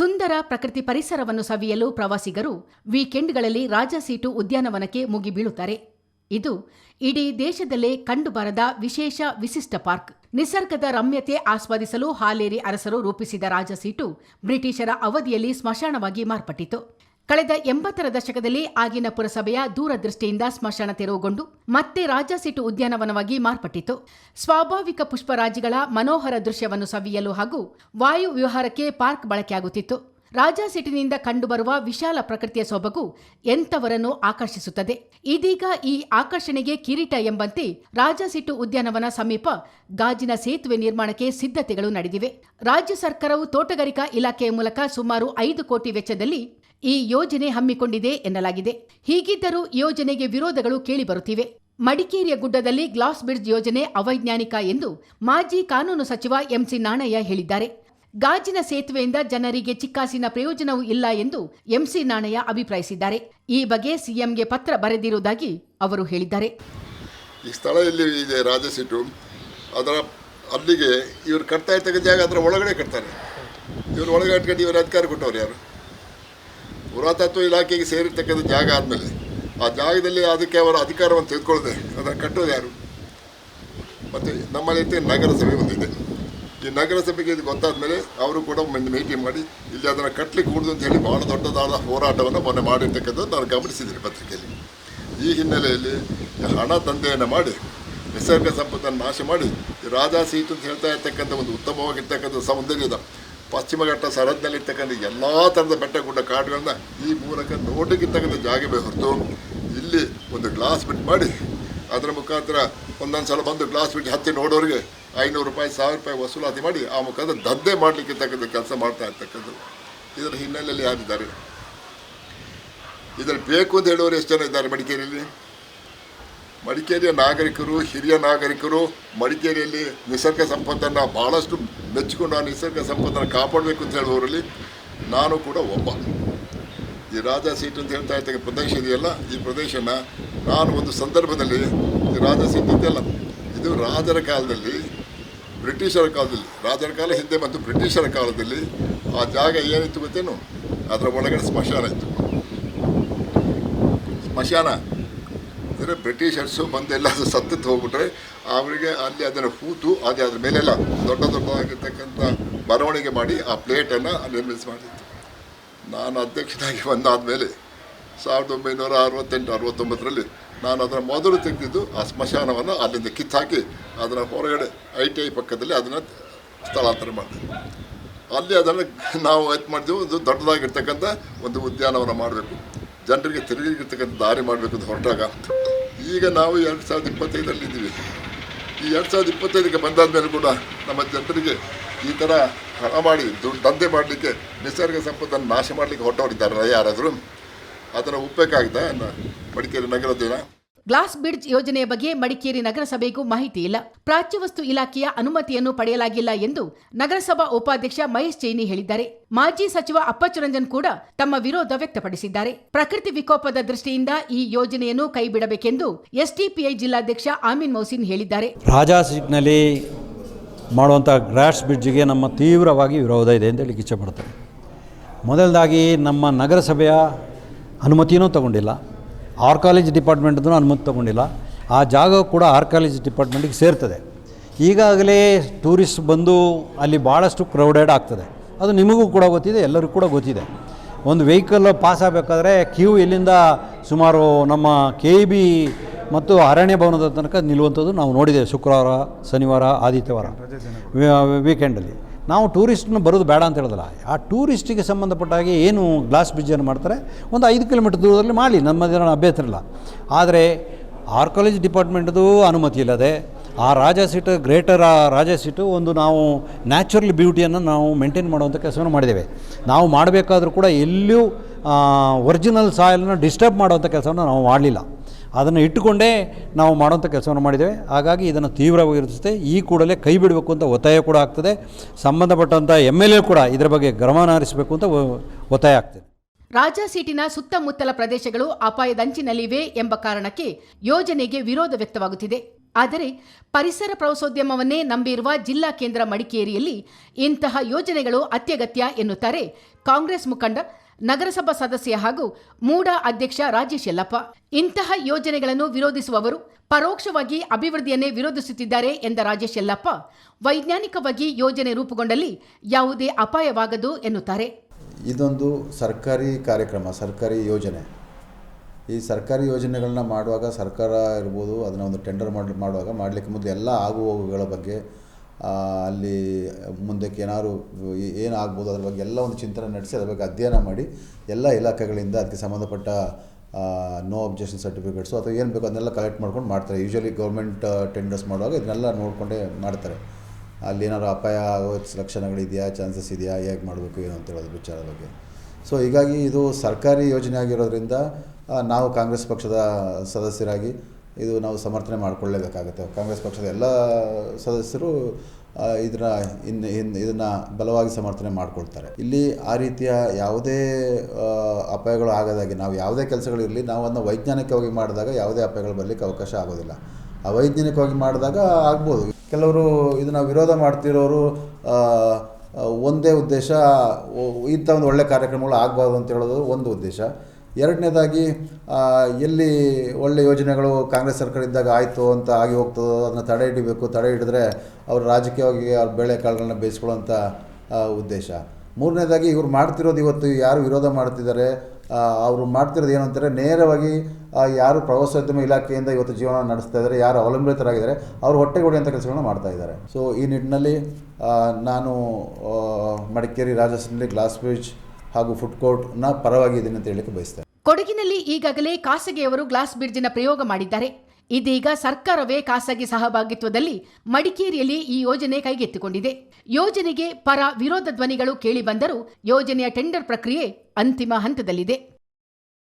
ಸುಂದರ ಪ್ರಕೃತಿ ಪರಿಸರವನ್ನು ಸವಿಯಲು ಪ್ರವಾಸಿಗರು ವೀಕೆಂಡ್ಗಳಲ್ಲಿ ರಾಜಸೀಟು ಉದ್ಯಾನವನಕ್ಕೆ ಮುಗಿಬೀಳುತ್ತಾರೆ ಇದು ಇಡೀ ದೇಶದಲ್ಲೇ ಕಂಡುಬರದ ವಿಶೇಷ ವಿಶಿಷ್ಟ ಪಾರ್ಕ್. ನಿಸರ್ಗದ ರಮ್ಯತೆ ಆಸ್ವಾದಿಸಲು ಹಾಲೇರಿ ಅರಸರು ರೂಪಿಸಿದ ರಾಜಸೀಟು ಬ್ರಿಟಿಷರ ಅವಧಿಯಲ್ಲಿ ಸ್ಮಶಾನವಾಗಿ ಮಾರ್ಪಟ್ಟಿತು. ಕಳೆದ ಎಂಬತ್ತರ ದಶಕದಲ್ಲಿ ಆಗಿನ ಪುರಸಭೆಯ ದೂರದೃಷ್ಟಿಯಿಂದ ಸ್ಮಶಾನ ತೆರವುಗೊಂಡು ಮತ್ತೆ ರಾಜಸೀಟು ಉದ್ಯಾನವನವಾಗಿ ಮಾರ್ಪಟ್ಟಿತು. ಸ್ವಾಭಾವಿಕ ಪುಷ್ಪರಾಜಿಗಳ ಮನೋಹರ ದೃಶ್ಯವನ್ನು ಸವಿಯಲು ಹಾಗೂ ವಾಯು ವಿಹಾರಕ್ಕೆ ಪಾರ್ಕ್ ಬಳಕೆಯಾಗುತ್ತಿತ್ತು. ರಾಜಾಸೀಟಿನಿಂದ ಕಂಡುಬರುವ ವಿಶಾಲ ಪ್ರಕೃತಿಯ ಸೊಬಗು ಎಂಥವರನ್ನು ಆಕರ್ಷಿಸುತ್ತದೆ. ಇದೀಗ ಈ ಆಕರ್ಷಣೆಗೆ ಕಿರೀಟ ಎಂಬಂತೆ ರಾಜಾಸೀಟು ಉದ್ಯಾನವನ ಸಮೀಪ ಗಾಜಿನ ಸೇತುವೆ ನಿರ್ಮಾಣಕ್ಕೆ ಸಿದ್ಧತೆಗಳು ನಡೆದಿವೆ. ರಾಜ್ಯ ಸರ್ಕಾರವು ತೋಟಗಾರಿಕಾ ಇಲಾಖೆಯ ಮೂಲಕ ಸುಮಾರು ಐದು ಕೋಟಿ ವೆಚ್ಚದಲ್ಲಿ ಈ ಯೋಜನೆ ಹಮ್ಮಿಕೊಂಡಿದೆ ಎನ್ನಲಾಗಿದೆ. ಹೀಗಿದ್ದರೂ ಯೋಜನೆಗೆ ವಿರೋಧಗಳು ಕೇಳಿಬರುತ್ತಿವೆ. ಮಡಿಕೇರಿಯ ಗುಡ್ಡದಲ್ಲಿ ಗ್ಲಾಸ್ ಬ್ರಿಡ್ಜ್ ಯೋಜನೆ ಅವೈಜ್ಞಾನಿಕ ಎಂದು ಮಾಜಿ ಕಾನೂನು ಸಚಿವ ಎಂಸಿ ನಾಣಯ್ಯ ಹೇಳಿದ್ದಾರೆ. ಗಾಜಿನ ಸೇತುವೆಯಿಂದ ಜನರಿಗೆ ಚಿಕ್ಕಾಸಿನ ಪ್ರಯೋಜನವೂ ಇಲ್ಲ ಎಂದು ಎಂಸಿ ನಾಣಯ್ಯ ಅಭಿಪ್ರಾಯಿಸಿದ್ದಾರೆ. ಈ ಬಗ್ಗೆ ಸಿಎಂಗೆ ಪತ್ರ ಬರೆದಿರುವುದಾಗಿ ಅವರು ಹೇಳಿದ್ದಾರೆ. ಈ ಸ್ಥಳ ಎಲ್ಲಿ ಇದೆ ಅದರ ಅಲ್ಲಿಗೆ ಇವರು ಕಟ್ತಾ ಇರ್ತಕ್ಕ ಜಾಗ ಅದರ ಒಳಗಡೆ ಕಟ್ತಾರೆ. ಇವರು ಒಳಗಡೆ ಇವರು ಅಧಿಕಾರ ಕೊಟ್ಟವ್ರು ಯಾರು? ಪುರಾತತ್ವ ಇಲಾಖೆಗೆ ಸೇರಿರ್ತಕ್ಕಂಥ ಜಾಗ ಆದಮೇಲೆ, ಆ ಜಾಗದಲ್ಲಿ ಅದಕ್ಕೆ ಅವರ ಅಧಿಕಾರವನ್ನು ತೆಗೆದುಕೊಳ್ಳದೆ ಅದನ್ನು ಕಟ್ಟೋದು ಯಾರು? ಮತ್ತು ನಮ್ಮಲ್ಲಿ ನಗರಸಭೆ ಒಂದಿದೆ. ಈ ನಗರಸಭೆಗೆ ಇದು ಗೊತ್ತಾದ ಮೇಲೆ ಅವರು ಕೂಡ ಒಂದು ಮೀಟಿಂಗ್ ಮಾಡಿ, ಇಲ್ಲಿ ಅದನ್ನು ಕಟ್ಟಲಿಕ್ಕೆ ಕೂಡುದು ಅಂತ ಹೇಳಿ ಭಾಳ ದೊಡ್ಡದಾದ ಹೋರಾಟವನ್ನು ಮೊನ್ನೆ ಮಾಡಿರ್ತಕ್ಕಂಥದ್ದು ನಾನು ಗಮನಿಸಿದ್ದೀನಿ ಪತ್ರಿಕೆಯಲ್ಲಿ. ಈ ಹಿನ್ನೆಲೆಯಲ್ಲಿ ಹಣ ದಂಧೆಯನ್ನು ಮಾಡಿ, ನಿಸರ್ಗ ಸಂಪತ್ತನ್ನು ನಾಶ ಮಾಡಿ ರಾಜಾ ಸೀಟು ಅಂತ ಹೇಳ್ತಾ ಇರ್ತಕ್ಕಂಥ ಒಂದು ಉತ್ತಮವಾಗಿರ್ತಕ್ಕಂಥ ಸೌಂದರ್ಯದ ಪಶ್ಚಿಮ ಘಟ್ಟ ಸರಹದ್ನಲ್ಲಿರ್ತಕ್ಕಂಥ ಎಲ್ಲ ಥರದ ಬೆಟ್ಟ ಗುಡ್ಡ ಕಾಡುಗಳನ್ನ ಈ ಮೂಲಕ ನೋಟಕ್ಕಿರ್ತಕ್ಕಂಥ ಜಾಗವೇ ಹೊರತು ಇಲ್ಲಿ ಒಂದು ಗ್ಲಾಸ್ ಬಿಟ್ಟು ಮಾಡಿ ಅದರ ಮುಖಾಂತರ ಒಂದೊಂದು ಸಲ ಬಂದು ಗ್ಲಾಸ್ ಬಿಟ್ಟು ಹತ್ತಿ ನೋಡೋರಿಗೆ ಐನೂರು ರೂಪಾಯಿ, ಸಾವಿರ ರೂಪಾಯಿ ವಸೂಲಾತಿ ಮಾಡಿ ಆ ಮುಖಾಂತರ ದಂಧೆ ಮಾಡಲಿಕ್ಕಿರ್ತಕ್ಕಂಥ ಕೆಲಸ ಮಾಡ್ತಾ ಇರ್ತಕ್ಕಂಥದ್ದು. ಇದರ ಹಿನ್ನೆಲೆಯಲ್ಲಿ ಯಾರಿದ್ದಾರೆ? ಇದರಲ್ಲಿ ಬೇಕು ಅಂತ ಹೇಳೋರು ಎಷ್ಟು ಜನ ಇದ್ದಾರೆ ಮಡಿಕೇರಿಯಲ್ಲಿ? ಮಡಿಕೇರಿಯ ನಾಗರಿಕರು, ಹಿರಿಯ ನಾಗರಿಕರು ಮಡಿಕೇರಿಯಲ್ಲಿ ನಿಸರ್ಗ ಸಂಪತ್ತನ್ನು ಭಾಳಷ್ಟು ಮೆಚ್ಚಿಕೊಂಡು ಆ ನಿಸರ್ಗ ಸಂಪತ್ತನ್ನು ಕಾಪಾಡಬೇಕು ಅಂತ ಹೇಳುವವರಲ್ಲಿ ನಾನು ಕೂಡ ಒಬ್ಬ. ಈ ರಾಜ ಸೀಟ್ ಅಂತ ಹೇಳ್ತಾ ಇರ್ತಕ್ಕ ಪ್ರದೇಶ ಇದೆಯಲ್ಲ, ಈ ಪ್ರದೇಶನ ನಾನು ಒಂದು ಸಂದರ್ಭದಲ್ಲಿ ಈ ರಾಜ ಸೀಟ್ ಇದೆಯಲ್ಲ, ಇದು ರಾಜರ ಕಾಲದಲ್ಲಿ, ಬ್ರಿಟಿಷರ ಕಾಲದಲ್ಲಿ, ರಾಜರ ಕಾಲ ಹಿಂದೆ ಮತ್ತು ಬ್ರಿಟಿಷರ ಕಾಲದಲ್ಲಿ ಆ ಜಾಗ ಏನಿತ್ತು ಗೊತ್ತೇನು? ಅದರ ಒಳಗಡೆ ಸ್ಮಶಾನ ಇತ್ತು. ಸ್ಮಶಾನ ಅಂದರೆ ಬ್ರಿಟಿಷರ್ಸು ಬಂದೆಲ್ಲ ಅದು ಸತ್ತತ್ತು ಹೋಗ್ಬಿಟ್ರೆ ಅವರಿಗೆ ಅಲ್ಲಿ ಅದನ್ನು ಹೂತು ಅದೇ ಅದ್ರ ಮೇಲೆಲ್ಲ ದೊಡ್ಡ ದೊಡ್ಡದಾಗಿರ್ತಕ್ಕಂಥ ಬರವಣಿಗೆ ಮಾಡಿ ಆ ಪ್ಲೇಟನ್ನು ನಿರ್ಮಿಸಿ ಮಾಡಿತ್ತು ನಾನು ಅಧ್ಯಕ್ಷನಾಗಿ ಬಂದಾದ ಮೇಲೆ ಸಾವಿರದ ಒಂಬೈನೂರ ಅರವತ್ತೆಂಟು, ಅರವತ್ತೊಂಬತ್ತರಲ್ಲಿ ನಾನು ಅದರ ಮೊದಲು ತೆಗೆದಿದ್ದು ಆ ಸ್ಮಶಾನವನ್ನು ಅಲ್ಲಿಂದ ಕಿತ್ತಾಕಿ ಅದರ ಹೊರಗಡೆ ಐ ಟಿ ಐ ಪಕ್ಕದಲ್ಲಿ ಅದನ್ನು ಸ್ಥಳಾಂತರ ಮಾಡಿದೆ. ಅಲ್ಲಿ ಅದನ್ನು ನಾವು ಇದು ಮಾಡಿದೆವು, ಒಂದು ದೊಡ್ಡದಾಗಿರ್ತಕ್ಕಂಥ ಒಂದು ಉದ್ಯಾನವನ ಮಾಡಬೇಕು. ಜನರಿಗೆ ತಿರುಗಿರ್ತಕ್ಕಂಥ ದಾರಿ ಮಾಡಬೇಕು ಅಂತ ಹೊರಟಾಗ. ಈಗ ನಾವು ಎರಡು ಸಾವಿರದ ಇಪ್ಪತ್ತೈದರಲ್ಲಿ ಇದ್ದೀವಿ. ಈ ಎರಡು ಸಾವಿರದ ಇಪ್ಪತ್ತೈದಕ್ಕೆ ಬಂದಾದ ಮೇಲೆ ಕೂಡ ನಮ್ಮ ಜನರಿಗೆ ಈ ಥರ ಹಣ ಮಾಡಿ, ದುಡ್ಡು ದಂಧೆ ಮಾಡಲಿಕ್ಕೆ, ನಿಸರ್ಗ ಸಂಪತ್ತನ್ನು ನಾಶ ಮಾಡಲಿಕ್ಕೆ ಹೊಟ್ಟೋಗಿದ್ದಾರೆ ಯಾರಾದರೂ. ಅದನ್ನು ಒಪ್ಪಬೇಕಾಗಿದ್ದ ಮಡಿಕೇರಿ ನಗರದ ಜನ. ಗ್ಲಾಸ್ ಬ್ರಿಡ್ಜ್ ಯೋಜನೆಯ ಬಗ್ಗೆ ಮಡಿಕೇರಿ ನಗರಸಭೆಗೂ ಮಾಹಿತಿ ಇಲ್ಲ. ಪ್ರಾಚ್ಯವಸ್ತು ಇಲಾಖೆಯ ಅನುಮತಿಯನ್ನು ಪಡೆಯಲಾಗಿಲ್ಲ ಎಂದು ನಗರಸಭಾ ಉಪಾಧ್ಯಕ್ಷ ಮಹೇಶ್ ಚೈನಿ ಹೇಳಿದ್ದಾರೆ. ಮಾಜಿ ಸಚಿವ ಅಪ್ಪಚ್ಚುರಂಜನ್ ಕೂಡ ತಮ್ಮ ವಿರೋಧ ವ್ಯಕ್ತಪಡಿಸಿದ್ದಾರೆ. ಪ್ರಕೃತಿ ವಿಕೋಪದ ದೃಷ್ಟಿಯಿಂದ ಈ ಯೋಜನೆಯನ್ನು ಕೈಬಿಡಬೇಕೆಂದು ಎಸ್ಡಿಪಿಐ ಜಿಲ್ಲಾಧ್ಯಕ್ಷ ಆಮೀನ್ ಮೌಸಿನ್ ಹೇಳಿದ್ದಾರೆ. ರಾಜಾ ಮಾಡುವಂತಹ ಮಾಡುವಂಥ ಗ್ರಾಸ್ ಬ್ರಿಡ್ಜ್ಗೆ ನಮ್ಮ ತೀವ್ರವಾಗಿ ವಿರೋಧ ಇದೆ ಅಂತ ಹೇಳಲಿಕ್ಕೆ ಇಚ್ಛೆಪಡ್ತೇನೆ ಮೊದಲದಾಗಿ ನಮ್ಮ ನಗರಸಭೆಯ ಅನುಮತಿಯೂ ತಗೊಂಡಿಲ್ಲ. ಆರ್ಕಾಲಜಿ ಡಿಪಾರ್ಟ್ಮೆಂಟ್ದು ಅನುಮತಿ ತಗೊಂಡಿಲ್ಲ. ಆ ಜಾಗ ಕೂಡ ಆರ್ಕಾಲಜಿ ಡಿಪಾರ್ಟ್ಮೆಂಟಿಗೆ ಸೇರ್ತದೆ. ಈಗಾಗಲೇ ಟೂರಿಸ್ಟ್ ಬಂದು ಅಲ್ಲಿ ಭಾಳಷ್ಟು ಕ್ರೌಡೆಡ್ ಆಗ್ತದೆ. ಅದು ನಿಮಗೂ ಕೂಡ ಗೊತ್ತಿದೆ ಎಲ್ಲರಿಗೂ ಕೂಡ ಗೊತ್ತಿದೆ. ಒಂದು ವೆಹಿಕಲ್ ಪಾಸ್ ಆಗಬೇಕಾದ್ರೆ ಕ್ಯೂ ಇಲ್ಲಿಂದ ಸುಮಾರು ನಮ್ಮ ಕೆ ಬಿ ಮತ್ತು ಅರಣ್ಯ ಭವನದ ತನಕ ನಿಲ್ಲುವಂಥದ್ದು ನಾವು ನೋಡಿದ್ದೇವೆ ಶುಕ್ರವಾರ ಶನಿವಾರ ಆದಿತ್ಯವಾರ. ವೀಕೆಂಡಲ್ಲಿ ನಾವು ಟೂರಿಸ್ಟ್ನ ಬರೋದು ಬೇಡ ಅಂತ ಹೇಳಿದಲ್ಲ ಆ ಟೂರಿಸ್ಟಿಗೆ ಹಾಗೆ ಏನು ಗ್ಲಾಸ್ ಬ್ರಿಡ್ಜನ್ನು ಮಾಡ್ತಾರೆ? ಒಂದು ಐದು ಕಿಲೋಮೀಟರ್ ದೂರದಲ್ಲಿ ಮಾಡಿ ನಮ್ಮದೇನೋ ಅಭ್ಯಂತರ ಇಲ್ಲ ಆದರೆ ಆರ್ಕಾಲಜಿ ಡಿಪಾರ್ಟ್ಮೆಂಟ್ದು ಅನುಮತಿ ಇಲ್ಲದೆ, ಆ ರಾಜ ಸೀಟು, ಗ್ರೇಟರ್ ಆ ರಾಜ ಸೀಟು ಒಂದು ನಾವು ನ್ಯಾಚುರಲ್ ಬ್ಯೂಟಿಯನ್ನು ನಾವು ಮೇಂಟೈನ್ ಮಾಡುವಂಥ ಕೆಲಸವನ್ನು ಮಾಡಿದ್ದೇವೆ. ನಾವು ಮಾಡಬೇಕಾದ್ರೂ ಕೂಡ ಎಲ್ಲಿಯೂ ಒರಿಜಿನಲ್ ಸಾಯಲನ್ನು ಡಿಸ್ಟರ್ಬ್ ಮಾಡುವಂಥ ಕೆಲಸವನ್ನು ನಾವು ಮಾಡಲಿಲ್ಲ. ಅದನ್ನು ಇಟ್ಟುಕೊಂಡೇ ನಾವು ಮಾಡುವಂಥ ಕೆಲಸವನ್ನು ಮಾಡಿದ್ದೇವೆ. ಹಾಗಾಗಿ ಇದನ್ನು ತೀವ್ರವಾಗಿ ವಿರೋಧಿಸುತ್ತೆ ಈ ಕೂಡಲೇ ಕೈ ಬಿಡಬೇಕು ಅಂತ ಒತ್ತಾಯ ಕೂಡ ಆಗ್ತದೆ. ಸಂಬಂಧಪಟ್ಟಂಥ ಎಂ ಎಲ್ ಎ ಕೂಡ ಇದರ ಬಗ್ಗೆ ಗಮನ ಹರಿಸಬೇಕು ಅಂತ ಒತ್ತಾಯ ಆಗ್ತದೆ. ರಾಜಾಸೀಟಿನ ಸುತ್ತಮುತ್ತಲ ಪ್ರದೇಶಗಳು ಅಪಾಯದಂಚಿನಲ್ಲಿವೆ ಎಂಬ ಕಾರಣಕ್ಕೆ ಯೋಜನೆಗೆ ವಿರೋಧ ವ್ಯಕ್ತವಾಗುತ್ತಿದೆ. ಆದರೆ ಪರಿಸರ ಪ್ರವಾಸೋದ್ಯಮವನ್ನೇ ನಂಬಿರುವ ಜಿಲ್ಲಾ ಕೇಂದ್ರ ಮಡಿಕೇರಿಯಲ್ಲಿ ಇಂತಹ ಯೋಜನೆಗಳು ಅತ್ಯಗತ್ಯ ಎನ್ನುತ್ತಾರೆ ಕಾಂಗ್ರೆಸ್ ಮುಖಂಡ ನಗರಸಭಾ ಸದಸ್ಯ ಹಾಗೂ ಮೂಡಾ ಅಧ್ಯಕ್ಷ ರಾಜೇಶ್ ಯಲ್ಲಪ್ಪ. ಇಂತಹ ಯೋಜನೆಗಳನ್ನು ವಿರೋಧಿಸುವವರು ಪರೋಕ್ಷವಾಗಿ ಅಭಿವೃದ್ಧಿಯನ್ನೇ ವಿರೋಧಿಸುತ್ತಿದ್ದಾರೆ ಎಂದ ರಾಜೇಶ್ ಯಲ್ಲಪ್ಪ, ವೈಜ್ಞಾನಿಕವಾಗಿ ಯೋಜನೆ ರೂಪುಗೊಂಡಲ್ಲಿ ಯಾವುದೇ ಅಪಾಯವಾಗದು ಎನ್ನುತ್ತಾರೆ. ಇದೊಂದು ಸರ್ಕಾರಿ ಕಾರ್ಯಕ್ರಮ, ಸರ್ಕಾರಿ ಯೋಜನೆ. ಈ ಸರ್ಕಾರಿ ಯೋಜನೆಗಳನ್ನ ಮಾಡುವಾಗ ಸರ್ಕಾರ ಇರ್ಬೋದು, ಅದನ್ನು ಒಂದು ಟೆಂಡರ್ ಮಾಡಿ, ಮಾಡುವಾಗ ಮಾಡಲಿಕ್ಕೆ ಮುಂದೆ ಎಲ್ಲ ಆಗುಹೋಗುಗಳ ಬಗ್ಗೆ ಅಲ್ಲಿ ಮುಂದಕ್ಕೆ ಏನಾದ್ರು ಏನು ಆಗ್ಬೋದು ಅದ್ರ ಬಗ್ಗೆ ಎಲ್ಲ ಒಂದು ಚಿಂತನೆ ನಡೆಸಿ, ಅದ್ರ ಬಗ್ಗೆ ಅಧ್ಯಯನ ಮಾಡಿ, ಎಲ್ಲ ಇಲಾಖೆಗಳಿಂದ ಅದಕ್ಕೆ ಸಂಬಂಧಪಟ್ಟ ನೋ ಅಬ್ಜೆಕ್ಷನ್ ಸರ್ಟಿಫಿಕೇಟ್ಸು ಅಥವಾ ಏನು ಬೇಕೋ ಅದನ್ನೆಲ್ಲ ಕಲೆಕ್ಟ್ ಮಾಡ್ಕೊಂಡು ಮಾಡ್ತಾರೆ. ಯೂಶ್ವಲಿ ಗೌರ್ಮೆಂಟ್ ಟೆಂಡರ್ಸ್ ಮಾಡುವಾಗ ಇದನ್ನೆಲ್ಲ ನೋಡಿಕೊಂಡೇ ಮಾಡ್ತಾರೆ. ಅಲ್ಲಿ ಏನಾದ್ರು ಅಪಾಯ ಆಗೋ ಲಕ್ಷಣಗಳಿದೆಯಾ ಚಾನ್ಸಸ್ ಇದೆಯಾ, ಹೇಗೆ ಮಾಡಬೇಕು, ಏನು ಅಂತ ಹೇಳೋದು ವಿಚಾರದ ಬಗ್ಗೆ. ಸೊ ಹೀಗಾಗಿ ಇದು ಸರ್ಕಾರಿ ಯೋಜನೆ ಆಗಿರೋದ್ರಿಂದ ನಾವು ಕಾಂಗ್ರೆಸ್ ಪಕ್ಷದ ಸದಸ್ಯರಾಗಿ ಇದು ನಾವು ಸಮರ್ಥನೆ ಮಾಡಿಕೊಳ್ಳೇಬೇಕಾಗುತ್ತೆ. ಕಾಂಗ್ರೆಸ್ ಪಕ್ಷದ ಎಲ್ಲ ಸದಸ್ಯರು ಆ, ಇದರ ಇನ್ನು ಇನ್ನು ಇದನ್ನು ಬಲವಾಗಿ ಸಮರ್ಥನೆ ಮಾಡಿಕೊಳ್ತಾರೆ. ಇಲ್ಲಿ ಆ ರೀತಿಯ ಯಾವುದೇ ಅಪಾಯಗಳು ಆಗದಾಗೆ ನಾವು ಯಾವುದೇ ಕೆಲಸಗಳಿರಲಿ ನಾವು ಅದನ್ನು ವೈಜ್ಞಾನಿಕವಾಗಿ ಮಾಡಿದಾಗ ಯಾವುದೇ ಅಪಾಯಗಳು ಬರಲಿಕ್ಕೆ ಅವಕಾಶ ಆಗೋದಿಲ್ಲ. ಅವೈಜ್ಞಾನಿಕವಾಗಿ ಮಾಡಿದಾಗ ಆಗ್ಬೋದು. ಕೆಲವರು ಇದನ್ನು ವಿರೋಧ ಮಾಡ್ತಿರೋರು ಆ, ಆ, ಒಂದೇ ಉದ್ದೇಶ ಇಂಥ ಒಂದು ಒಳ್ಳೆ ಕಾರ್ಯಕ್ರಮಗಳು ಆಗಬಾರ್ದು ಅಂತ ಹೇಳೋದು ಒಂದು ಉದ್ದೇಶ. ಎರಡನೇದಾಗಿ ಎಲ್ಲಿ ಒಳ್ಳೆ ಯೋಜನೆಗಳು ಕಾಂಗ್ರೆಸ್ ಸರ್ಕಾರ ಇದ್ದಾಗ ಆಯಿತು ಅಂತ ಆಗಿ ಹೋಗ್ತದೋ ಅದನ್ನು ತಡೆ ಹಿಡಿಬೇಕು, ತಡೆ ಹಿಡಿದ್ರೆ ಅವರು ರಾಜಕೀಯವಾಗಿ ಅವ್ರ ಬೇಳೆ ಕಾಳುಗಳನ್ನ ಬೇಯಿಸ್ಕೊಳ್ಳೋಂಥ ಉದ್ದೇಶ. ಮೂರನೇದಾಗಿ ಇವ್ರು ಮಾಡ್ತಿರೋದು ಇವತ್ತು ಯಾರು ವಿರೋಧ ಮಾಡ್ತಿದ್ದಾರೆ ಅವರು ಮಾಡ್ತಿರೋದು ಏನು ಅಂತಾರೆ, ನೇರವಾಗಿ ಯಾರು ಪ್ರವಾಸೋದ್ಯಮ ಇಲಾಖೆಯಿಂದ ಇವತ್ತು ಜೀವನ ನಡೆಸ್ತಾ ಇದ್ದಾರೆ, ಯಾರು ಅವಲಂಬಿತರಾಗಿದ್ದಾರೆ, ಅವರು ಹೊಟ್ಟೆ ಹೊಡೆಯುವಂಥ ಕೆಲಸಗಳನ್ನ ಮಾಡ್ತಾ ಇದ್ದಾರೆ. ಸೊ ಈ ನಿಟ್ಟಿನಲ್ಲಿ ನಾನು ಮಡಿಕೇರಿ ರಾಜಸ್ಥಾನಲ್ಲಿ ಗ್ಲಾಸ್ ಬ್ರಿಡ್ಜ್ ಹಾಗೂ ಫುಡ್ ಕೋರ್ಟ್ನ ಇದನ್ನು ಅಂತ ಹೇಳಕ್ಕೆ ಬಯಸ್ತೇನೆ. ಕೊಡಗಿನಲ್ಲಿ ಈಗಾಗಲೇ ಖಾಸಗಿಯವರು ಗ್ಲಾಸ್ ಬ್ರಿಡ್ಜ್ನ ಪ್ರಯೋಗ ಮಾಡಿದ್ದಾರೆ. ಇದೀಗ ಸರ್ಕಾರವೇ ಖಾಸಗಿ ಸಹಭಾಗಿತ್ವದಲ್ಲಿ ಮಡಿಕೇರಿಯಲ್ಲಿ ಈ ಯೋಜನೆ ಕೈಗೆತ್ತಿಕೊಂಡಿದೆ. ಯೋಜನೆಗೆ ಪರ ವಿರೋಧ ಧ್ವನಿಗಳು ಕೇಳಿಬಂದರೂ ಯೋಜನೆಯ ಟೆಂಡರ್ ಪ್ರಕ್ರಿಯೆ ಅಂತಿಮ ಹಂತದಲ್ಲಿದೆ.